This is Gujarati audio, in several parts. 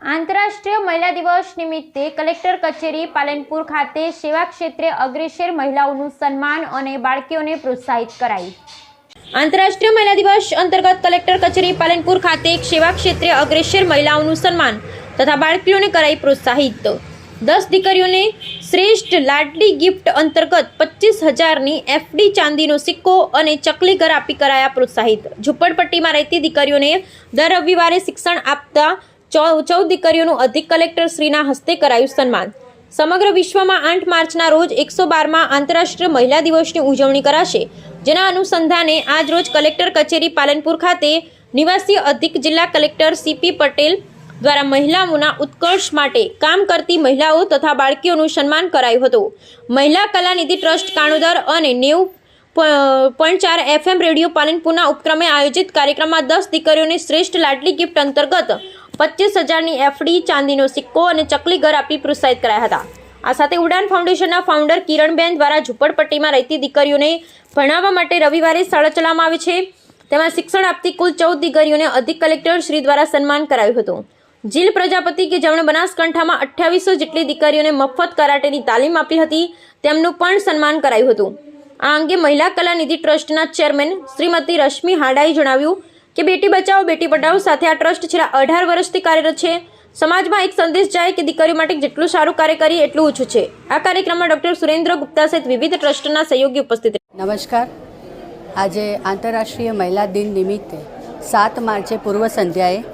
આંતરરાષ્ટ્રીય મહિલા દિવસ નિમિત્તે કલેક્ટર કચેરી પાલનપુર ખાતે સેવા ક્ષેત્રે અગ્રેસર મહિલાઓનું સન્માન અને બાળકીઓને પ્રોત્સાહિત કરાઈ આંતરરાષ્ટ્રીય મહિલા દિવસ અંતર્ગત કલેક્ટર કચેરી પાલનપુર ખાતે સેવા ક્ષેત્રે અગ્રેસર મહિલાઓનું સન્માન તથા બાળકીઓને કરાઈ પ્રોત્સાહિત. દસ દીકરીઓને શ્રેષ્ઠ લાડલી ગિફ્ટ અંતર્ગત પચીસ હજારની એફડી ચાંદીનો સિક્કો અને ચકલી ઘર આપી કરાયા પ્રોત્સાહિત. ઝુંપડપટ્ટીમાં રહેતી દીકરીઓને દર રવિવારે શિક્ષણ આપતા ચૌદ દીકરીઓનું અધિક કલેક્ટર શ્રીના હસ્તે કરાયું સન્માન. સમગ્ર વિશ્વમાં આઠ માર્ચના રોજ એકસો બારમાં આંતરરાષ્ટ્રીય મહિલા દિવસની ઉજવણી કરાશે, જેના અનુસંધાને આજ રોજ કલેક્ટર કચેરી પાલનપુર ખાતે નિવાસી અધિક જિલ્લા કલેક્ટર સીપી પટેલ દ્વારા મહિલાઓના ઉત્કર્ષ માટે કામ કરતી મહિલાઓ તથા બાળકીઓનું સન્માન કરાયું હતું. મહિલા કલાનિધિ ટ્રસ્ટ કાણોદર અને નેવું પોઈન્ટ ચાર એફએમ રેડિયો પાલનપુરના ઉપક્રમે આયોજિત કાર્યક્રમમાં દસ દીકરીઓને શ્રેષ્ઠ લાડલી ગિફ્ટ અંતર્ગત પચીસ હજારની એફડી, ચાંદીનો સિક્કો અને ચકલી ઘર આપી પ્રોત્સાહિત કરાયા હતા. આ સાથે ઉડાન ફાઉન્ડેશનના ફાઉન્ડર કિરણબેન દ્વારા ઝુંપડપટ્ટીમાં રહેતી દીકરીઓને ભણાવવા માટે રવિવારે શાળા ચલાવવામાં આવે છે. તેમાં શિક્ષણ આપતી કુલ ચૌદ દીકરીઓને અધિક કલેક્ટર શ્રી દ્વારા સન્માન કરાયું હતું. જીલ પ્રજાપતિ કે જેમણે બનાસકાંઠામાં અઠ્યાવીસો જેટલી દીકરીઓને મફત કરાટેની તાલીમ આપી હતી, તેમનું પણ સન્માન કરાયું હતું. આ અંગે મહિલા કલાનિધિ ટ્રસ્ટના ચેરમેન શ્રીમતી રશ્મિ હાડાએ જણાવ્યું કે બેટી બચાવો, બેટી પઢાઓ સાથે આ ટ્રસ્ટ છેલ્લા અઢાર વર્ષથી કાર્યરત છે. સમાજમાં એક સંદેશ જાય કે દીકરીઓ માટે જેટલું સારું કાર્ય કરીએ એટલું ઓછું છે. આ કાર્યક્રમમાં ડોક્ટર સુરેન્દ્ર ગુપ્તા સહિત વિવિધ ટ્રસ્ટના સહયોગી ઉપસ્થિત નમસ્કાર. આજે આંતરરાષ્ટ્રીય મહિલા દિન નિમિત્તે સાત માર્ચે પૂર્વ સંધ્યાએ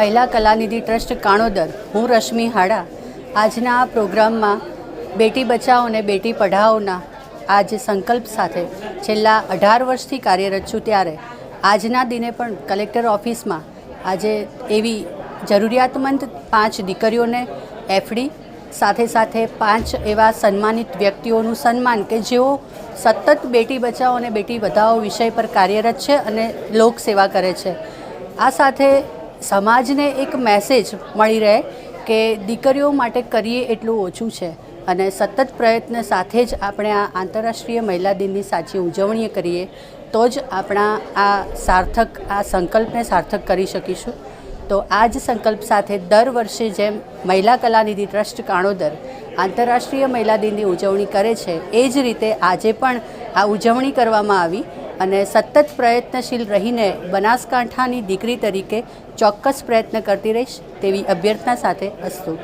મહિલા કલાનિધિ ટ્રસ્ટ કાણોદર, હું રશ્મિ હાડા, આજના આ પ્રોગ્રામમાં બેટી બચાવો અને બેટી પઢાઓના આજ સંકલ્પ સાથે છેલ્લા અઢાર વર્ષથી કાર્યરત છું ત્યારે. આજના દિને પણ કલેક્ટર ઓફિસમાં આજે એવી જરૂરિયાતમંદ પાંચ દીકરીઓને એફડી, સાથે સાથે પાંચ એવા સન્માનિત વ્યક્તિઓનું સન્માન કે જેઓ સતત બેટી બચાવો અને બેટી બચાવો વિષય પર કાર્યરત છે અને લોક સેવા કરે છે. આ સાથે સમાજને એક મેસેજ મળી રહે કે દીકરીઓ માટે કરીએ એટલું ઓછું છે. અને સતત પ્રયત્ન સાથે જ આપણે આ આંતરરાષ્ટ્રીય મહિલા દિનની સાચી ઉજવણી કરીએ, તો જ આપણા આ સાર્થક, આ સંકલ્પને સાર્થક કરી શકીશું. તો આ જ સંકલ્પ સાથે દર વર્ષે જેમ મહિલા કલાનિધિ ટ્રસ્ટ કાણોદર આંતરરાષ્ટ્રીય મહિલા દિનની ઉજવણી કરે છે, એ જ રીતે આજે પણ આ ઉજવણી કરવામાં આવી અને સતત પ્રયત્નશીલ રહીને બનાસકાંઠાની દીકરી તરીકે ચોક્કસ પ્રયત્ન કરતી રહીશ તેવી અભ્યર્થના સાથે અસ્તુ.